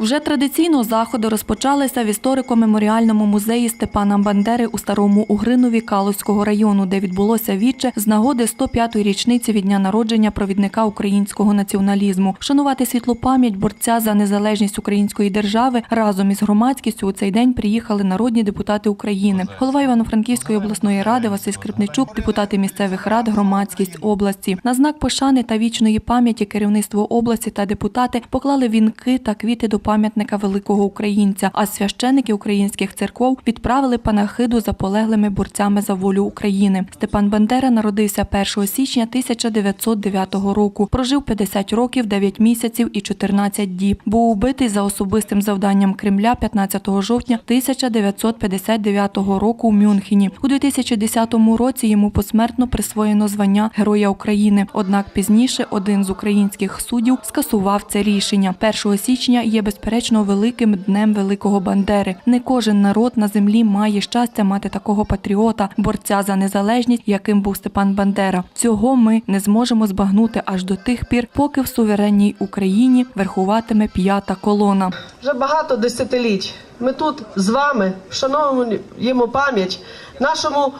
Вже традиційно заходи розпочалися в історико-меморіальному музеї Степана Бандери у Старому Угринові Калузького району, де відбулося віче з нагоди 105-ї річниці від дня народження провідника українського націоналізму. Вшанувати світлу пам'ять борця за незалежність української держави разом із громадськістю у цей день приїхали народні депутати України. Голова Івано-Франківської обласної ради Василь Скрипничук, депутати місцевих рад, громадськість області. На знак пошани та вічної пам'яті керівництво області та депутати поклали вінки та квіти до пам'ятника великого українця. А священики українських церков відправили панахиду за полеглими борцями за волю України. Степан Бандера народився 1 січня 1909 року. Прожив 50 років, 9 місяців і 14 діб. Був убитий за особистим завданням Кремля 15 жовтня 1959 року у Мюнхені. У 2010 році йому посмертно присвоєно звання Героя України. Однак пізніше один з українських суддів скасував це рішення. 1 січня є безперечно великим днем великого Бандери. Не кожен народ на землі має щастя мати такого патріота, борця за незалежність, яким був Степан Бандера. Цього ми не зможемо збагнути аж до тих пір, поки в суверенній Україні верхуватиме п'ята колона. Вже багато десятиліть ми тут з вами вшановуємо пам'ять нашому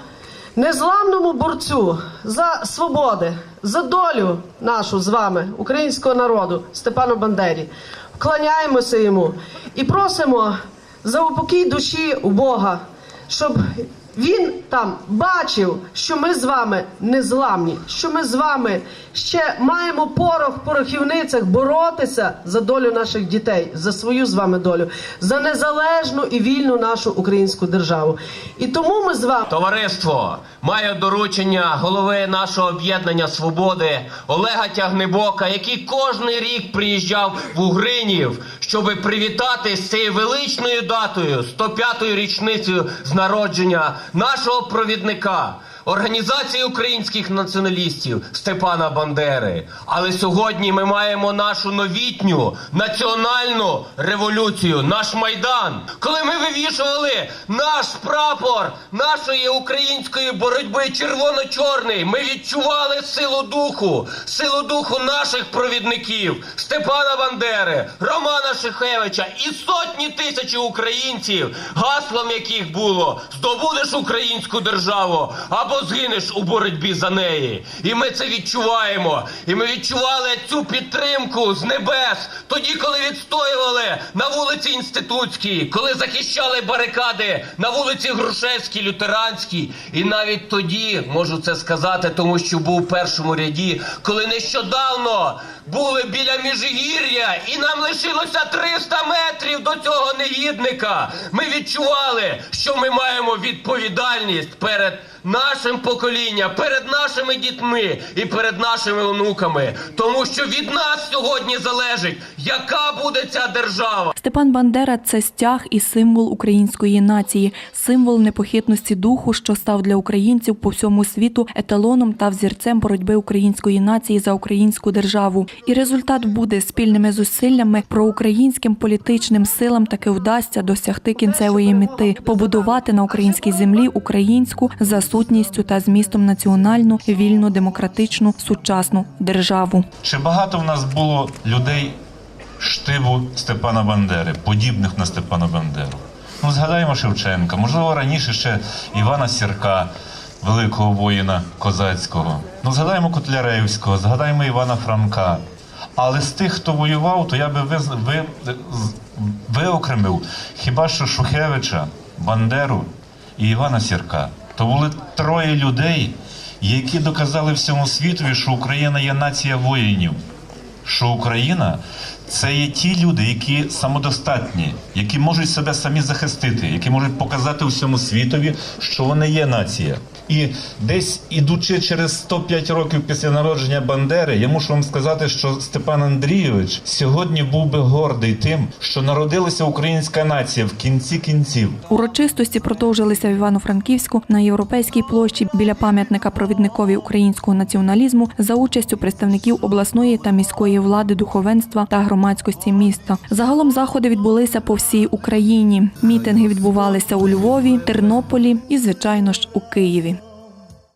незламному борцю за свободи, за долю нашу з вами, українського народу, Степану Бандері. Вклоняємося йому і просимо за упокій душі у Бога, щоб він там бачив, що ми з вами незламні, що ми з вами ще маємо порох в порохівницях боротися за долю наших дітей, за свою з вами долю, за незалежну і вільну нашу українську державу. І тому ми з вами. Товариство має доручення голови нашого об'єднання свободи Олега Тягнебока, який кожний рік приїжджав в Угринів, щоб привітати з цією величною датою, 105-ю річницею з народження нашого провідника. Організації українських націоналістів Степана Бандери. Але сьогодні ми маємо нашу новітню національну революцію, наш майдан. Коли ми вивішували наш прапор нашої української боротьби червоно-чорний, ми відчували силу духу, силу духу наших провідників Степана Бандери, Романа Шихевича і сотні тисяч українців, гаслом яких було здобудеш українську державу або згинеш у боротьбі за неї. І ми це відчуваємо. І ми відчували цю підтримку з небес тоді, коли відстоювали на вулиці Інститутській, коли захищали барикади на вулиці Грушевській, Лютеранській. І навіть тоді можу це сказати, тому що був у першому ряді, коли нещодавно були біля Міжгір'я, і нам лишилося 300 метрів до цього негідника. Ми відчували, що ми маємо відповідальність перед нашим поколінням, перед нашими дітьми і перед нашими онуками, тому що від нас сьогодні залежить, яка буде ця держава. Степан Бандера це стяг і символ української нації, символ непохитності духу, що став для українців по всьому світу еталоном та взірцем боротьби української нації за українську державу. І результат буде спільними зусиллями проукраїнським політичним силам таки вдасться досягти кінцевої мети побудувати на українській землі українську за сутністю та змістом національну, вільну, демократичну, сучасну державу. Чи багато в нас було людей штибу Степана Бандери, подібних на Степана Бандеру? Ну, згадаємо Шевченка, можливо, раніше ще Івана Сірка, великого воїна козацького. Ну, згадаємо Котляревського, згадаємо Івана Франка. Але з тих, хто воював, то я би виз... ви... виокремив хіба що Шухевича, Бандеру і Івана Сірка. То були троє людей, які доказали всьому світові, що Україна є нація воїнів що Україна це є ті люди, які самодостатні, які можуть себе самі захистити, які можуть показати всьому світові, що вони є нація. І десь ідучи через 105 років після народження Бандери, я мушу вам сказати, що Степан Андрійович сьогодні був би гордий тим, що народилася українська нація в кінці кінців. Урочистості продовжилися в Івано-Франківську на європейській площі біля пам'ятника провідникові українського націоналізму за участю представників обласної та міської влади, духовенства та громадськості міста. Загалом заходи відбулися по всій Україні. Мітинги відбувалися у Львові, Тернополі і, звичайно ж, у Києві.